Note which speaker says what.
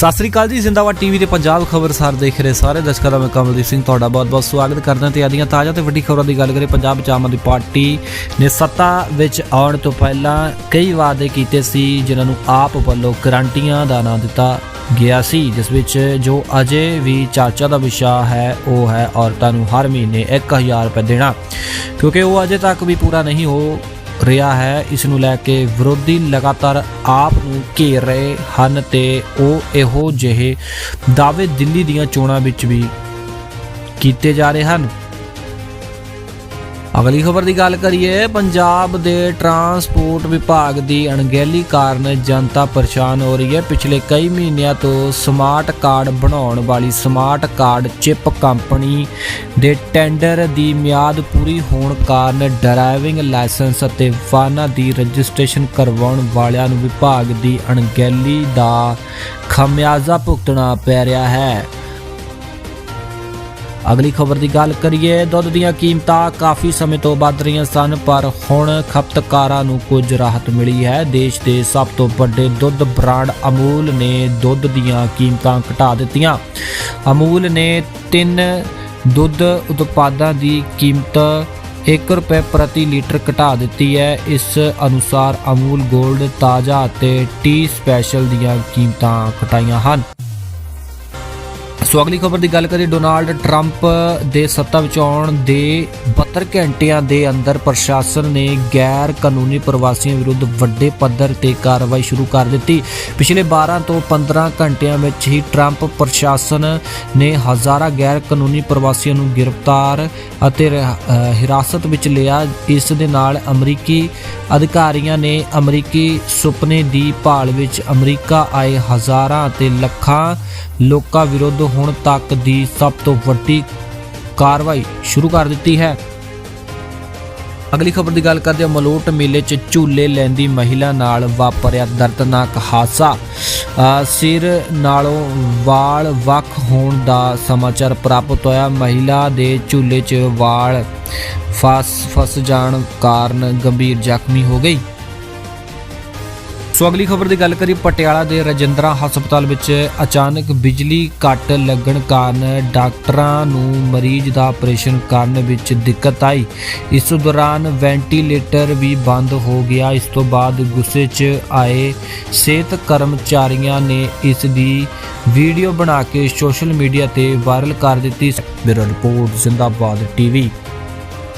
Speaker 1: ਸਤਿ ਸ੍ਰੀ ਅਕਾਲ ਜੀ, ਜ਼ਿੰਦਾਬਾਦ ਟੀਵੀ ਤੇ ਪੰਜਾਬ ਖਬਰਸਾਰ ਦੇਖ ਰਹੇ ਸਾਰੇ ਦਰਸ਼ਕਾਂ ਦਾ ਮੈਂ ਕਮਲਦੀਪ ਸਿੰਘ ਤੁਹਾਡਾ ਬਹੁਤ-ਬਹੁਤ ਸਵਾਗਤ ਕਰਦਾ ਤੇ ਆਦੀਆਂ ਤਾਜ਼ਾ ਤੇ ਵੱਡੀ ਖਬਰਾਂ ਦੀ ਗੱਲ ਕਰੇ ਪੰਜਾਬ ਵਿੱਚ ਆਮ ਆਦਮੀ ਪਾਰਟੀ ਨੇ ਸੱਤਾ ਵਿੱਚ ਆਉਣ ਤੋਂ ਪਹਿਲਾਂ ਕਈ ਵਾਅਦੇ ਕੀਤੇ ਸੀ, ਜਿਨ੍ਹਾਂ ਨੂੰ ਆਪ ਵੱਲੋਂ ਗਰੰਟੀਆਂ ਦਾ ਨਾਂ ਦਿੱਤਾ ਗਿਆ ਸੀ, ਜਿਸ ਵਿੱਚ ਜੋ ਅਜੇ ਵੀ ਚਰਚਾ ਦਾ ਵਿਸ਼ਾ ਹੈ, ਉਹ ਹੈ ਔਰਤਾਂ ਨੂੰ ਹਰ ਮਹੀਨੇ 1000 ਰੁਪਏ ਦੇਣਾ। ਕਿਉਂਕਿ ਉਹ ਅਜੇ ਤੱਕ ਵੀ ਪੂਰਾ ਨਹੀਂ ਹੋ ਰਿਹਾ ਹੈ। ਇਸ ਨੂੰ ਲੈ ਕੇ ਵਿਰੋਧੀ ਲਗਾਤਾਰ ਆਪ ਨੂੰ ਘੇਰ ਰਹੇ ਹਨ ਤੇ ਉਹ ਇਹੋ ਜਿਹੇ ਦਾਅਵੇ ਦਿੱਲੀ ਦੀਆਂ ਚੋਣਾਂ ਵਿੱਚ ਵੀ ਕੀਤੇ ਜਾ ਰਹੇ ਹਨ। ਅਗਲੀ ਖਬਰ ਦੀ ਗੱਲ ਕਰੀਏ, ਪੰਜਾਬ ਦੇ ਟਰਾਂਸਪੋਰਟ ਵਿਭਾਗ ਦੀ ਅਣਗਹਿਲੀ ਕਾਰਨ ਜਨਤਾ ਪਰੇਸ਼ਾਨ ਹੋ ਰਹੀ ਹੈ। ਪਿਛਲੇ ਕਈ ਮਹੀਨਿਆਂ ਤੋਂ ਸਮਾਰਟ ਕਾਰਡ ਬਣਾਉਣ ਵਾਲੀ ਸਮਾਰਟ ਕਾਰਡ ਚਿਪ ਕੰਪਨੀ ਦੇ ਟੈਂਡਰ ਦੀ ਮਿਆਦ ਪੂਰੀ ਹੋਣ ਕਾਰਨ ਡਰਾਈਵਿੰਗ ਲਾਇਸੈਂਸ ਅਤੇ ਵਾਹਨਾਂ ਦੀ ਰਜਿਸਟ੍ਰੇਸ਼ਨ ਕਰਵਾਉਣ ਵਾਲਿਆਂ ਨੂੰ ਵਿਭਾਗ ਦੀ ਅਣਗਹਿਲੀ ਦਾ ਖਮਿਆਜ਼ਾ ਭੁਗਤਣਾ ਪੈ ਰਿਹਾ ਹੈ। ਅਗਲੀ ਖਬਰ ਦੀ ਗੱਲ ਕਰੀਏ, ਦੁੱਧ ਦੀਆਂ ਕੀਮਤਾਂ ਕਾਫੀ ਸਮੇਂ ਤੋਂ ਵੱਧ ਰਹੀਆਂ ਸਨ, ਪਰ ਹੁਣ ਖਪਤਕਾਰਾਂ ਨੂੰ ਕੁਝ ਰਾਹਤ ਮਿਲੀ ਹੈ। ਦੇਸ਼ ਦੇ ਸਭ ਤੋਂ ਵੱਡੇ ਦੁੱਧ ਬ੍ਰਾਂਡ ਅਮੂਲ ਨੇ ਦੁੱਧ ਦੀਆਂ ਕੀਮਤਾਂ ਘਟਾ ਦਿੱਤੀਆਂ। ਅਮੂਲ ਨੇ ਤਿੰਨ ਦੁੱਧ ਉਤਪਾਦਾਂ ਦੀ ਕੀਮਤ 1 ਰੁਪਏ ਪ੍ਰਤੀ ਲੀਟਰ ਘਟਾ ਦਿੱਤੀ ਹੈ। ਇਸ ਅਨੁਸਾਰ ਅਮੂਲ 골ਡ ਤਾਜ਼ਾ ਅਤੇ ਟੀ ਸਪੈਸ਼ਲ ਦੀਆਂ ਕੀਮਤਾਂ ਘਟਾਈਆਂ ਹਨ। ਸੋ ਅਗਲੀ ਖਬਰ ਦੀ ਗੱਲ ਕਰੀਏ, ਡੋਨਾਲਡ ਟਰੰਪ ਦੇ ਸੱਤਾ ਵਿੱਚ ਆਉਣ ਦੇ 72 ਘੰਟਿਆਂ ਦੇ ਅੰਦਰ ਪ੍ਰਸ਼ਾਸਨ ਨੇ ਗੈਰ ਕਾਨੂੰਨੀ ਪ੍ਰਵਾਸੀਆਂ ਵਿਰੁੱਧ ਵੱਡੇ ਪੱਧਰ ਤੇ ਕਾਰਵਾਈ ਸ਼ੁਰੂ ਕਰ ਦਿੱਤੀ। ਪਿਛਲੇ 12 ਤੋਂ 15 ਘੰਟਿਆਂ ਵਿੱਚ ਹੀ ਟਰੰਪ ਪ੍ਰਸ਼ਾਸਨ ਨੇ ਹਜ਼ਾਰਾਂ ਗੈਰ ਕਾਨੂੰਨੀ ਪ੍ਰਵਾਸੀਆਂ ਨੂੰ ਗ੍ਰਿਫਤਾਰ ਅਤੇ ਹਿਰਾਸਤ ਵਿੱਚ ਲਿਆ। ਇਸ ਦੇ ਨਾਲ ਅਮਰੀਕੀ ਅਧਿਕਾਰੀਆਂ ਨੇ ਅਮਰੀਕੀ ਸੁਪਨੇ ਦੀ ਭਾਲ ਵਿੱਚ ਅਮਰੀਕਾ ਆਏ ਹਜ਼ਾਰਾਂ ਅਤੇ ਲੱਖਾਂ ਲੋਕਾਂ ਵਿਰੁੱਧ ਹੁਣ ਤੱਕ ਦੀ ਸਭ ਤੋਂ ਵੱਡੀ ਕਾਰਵਾਈ ਸ਼ੁਰੂ ਕਰ ਦਿੱਤੀ ਹੈ। ਅਗਲੀ ਖਬਰ ਦੀ ਗੱਲ ਕਰਦੇ ਹਾਂ। ਮਲੋਟ ਮੇਲੇ 'ਚ ਝੂਲੇ ਲੈਂਦੀ ਮਹਿਲਾ ਨਾਲ ਵਾਪਰਿਆ ਦਰਦਨਾਕ ਹਾਦਸਾ। ਅ, ਸਿਰ ਨਾਲੋਂ ਵਾਲ ਵੱਖ ਹੋਣ ਦਾ ਸਮਾਚਾਰ ਪ੍ਰਾਪਤ ਹੋਇਆ। ਮਹਿਲਾ ਦੇ ਝੂਲੇ 'ਚ ਵਾਲ ਫਸ ਫਸ ਜਾਣ ਕਾਰਨ ਗੰਭੀਰ ਜ਼ਖਮੀ ਹੋ ਗਈ। ਸੋ ਅਗਲੀ ਖਬਰ ਦੀ ਗੱਲ ਕਰੀ ਪਟਿਆਲਾ ਦੇ ਰਜਿੰਦਰਾ ਹਸਪਤਾਲ ਵਿੱਚ ਅਚਾਨਕ ਬਿਜਲੀ ਕੱਟ ਲੱਗਣ ਕਾਰਨ ਡਾਕਟਰਾਂ ਨੂੰ ਮਰੀਜ਼ ਦਾ ਆਪਰੇਸ਼ਨ ਕਰਨ ਵਿੱਚ ਦਿੱਕਤ ਆਈ। ਇਸ ਦੌਰਾਨ ਵੈਂਟੀਲੇਟਰ ਵੀ ਬੰਦ ਹੋ ਗਿਆ। ਇਸ ਤੋਂ ਬਾਅਦ ਗੁੱਸੇ 'ਚ ਆਏ ਸਿਹਤ ਕਰਮਚਾਰੀਆਂ ਨੇ ਇਸ ਦੀ ਵੀਡੀਓ ਬਣਾ ਕੇ ਸੋਸ਼ਲ ਮੀਡੀਆ ਤੇ ਵਾਇਰਲ ਕਰ ਦਿੱਤੀ। Bureau report, Zindabad TV.